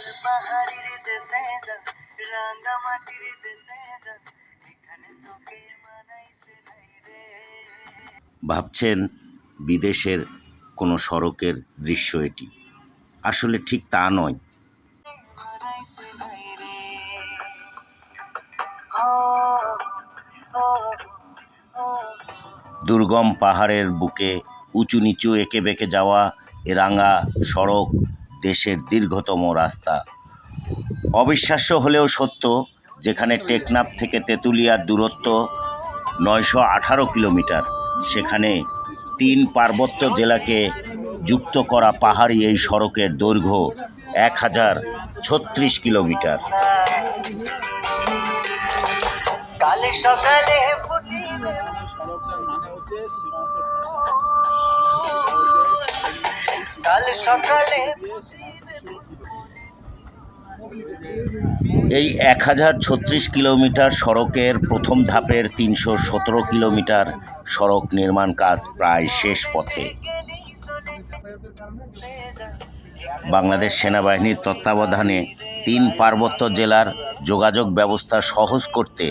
লাল পাহাড়ির দেশে যা রাঙ্গা মাটির দেশে যা এখানে তোকে মানাইছে নাই রে। ভাবছেন বিদেশের কোনো সড়কের দৃশ্য এটি? আসলে ঠিক তা নয়। দুর্গম পাহাড়ের বুকে উঁচু নিচু এঁকে বেঁকে যাওয়া এ রাঙা সড়ক দেশের দীর্ঘতম রাস্তা। অবিশ্বাস্য হলেও সত্য, যেখানে টেকনাফ থেকে তেঁতুলিয়ার দূরত্ব নয়শো আঠারো কিলোমিটার, সেখানে তিন পার্বত্য জেলাকে যুক্ত করা পাহাড়ি এই সড়কের দৈর্ঘ্য এক হাজার ছত্রিশ কিলোমিটার। সকালে কাল সকালে এই এক হাজার ছত্রিশ কিলোমিটার সড়কের প্রথম ধাপের তিনশো সতেরো কিলোমিটার সড়ক নির্মাণ কাজ প্রায় শেষ পথে। বাংলাদেশ সেনাবাহিনীর তত্ত্বাবধানে তিন পার্বত্য জেলার যোগাযোগ ব্যবস্থা সহজ করতে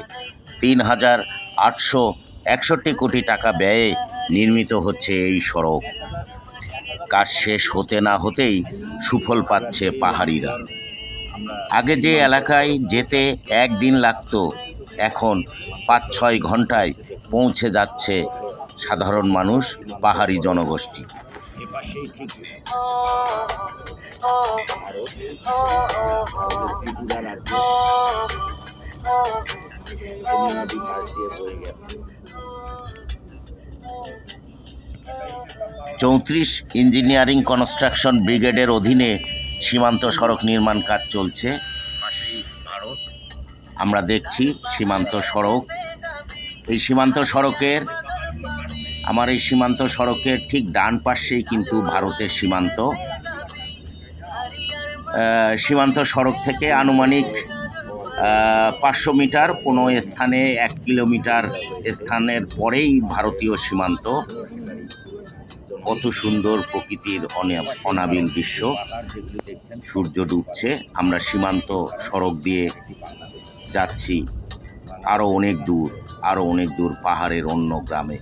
তিন হাজার আটশো একষট্টি কোটি টাকা ব্যয়ে নির্মিত হচ্ছে এই সড়ক। কাজ শেষ হতে না হতেই সুফল পাচ্ছে পাহাড়িরা। আগে যে এলাকায় যেতে একদিন লাগতো, এখন পাঁচ ছয় ঘন্টায় পৌঁছে যাচ্ছে সাধারণ মানুষ, পাহাড়ি জনগোষ্ঠী। চৌত্রিশ ইঞ্জিনিয়ারিং কনস্ট্রাকশন ব্রিগেডের অধীনে সীমান্ত সড়ক নির্মাণ কাজ চলছে। আমরা দেখছি সীমান্ত সড়ক। এই সীমান্ত সড়কের, আমার এই সীমান্ত সড়কের ঠিক ডান পাশেই কিন্তু ভারতের সীমান্ত। সীমান্ত সড়ক থেকে আনুমানিক পাঁচশো মিটার, কোনো স্থানে এক কিলোমিটার স্থানের পরেই ভারতীয় সীমান্ত। কত সুন্দর প্রকৃতির অনে- অনাবিল দৃশ্য। সূর্য ডুবছে, আমরা সীমান্ত সড়ক দিয়ে যাচ্ছি। আরও অনেক দূর আরও অনেক দূর পাহাড়ের অন্য গ্রামে।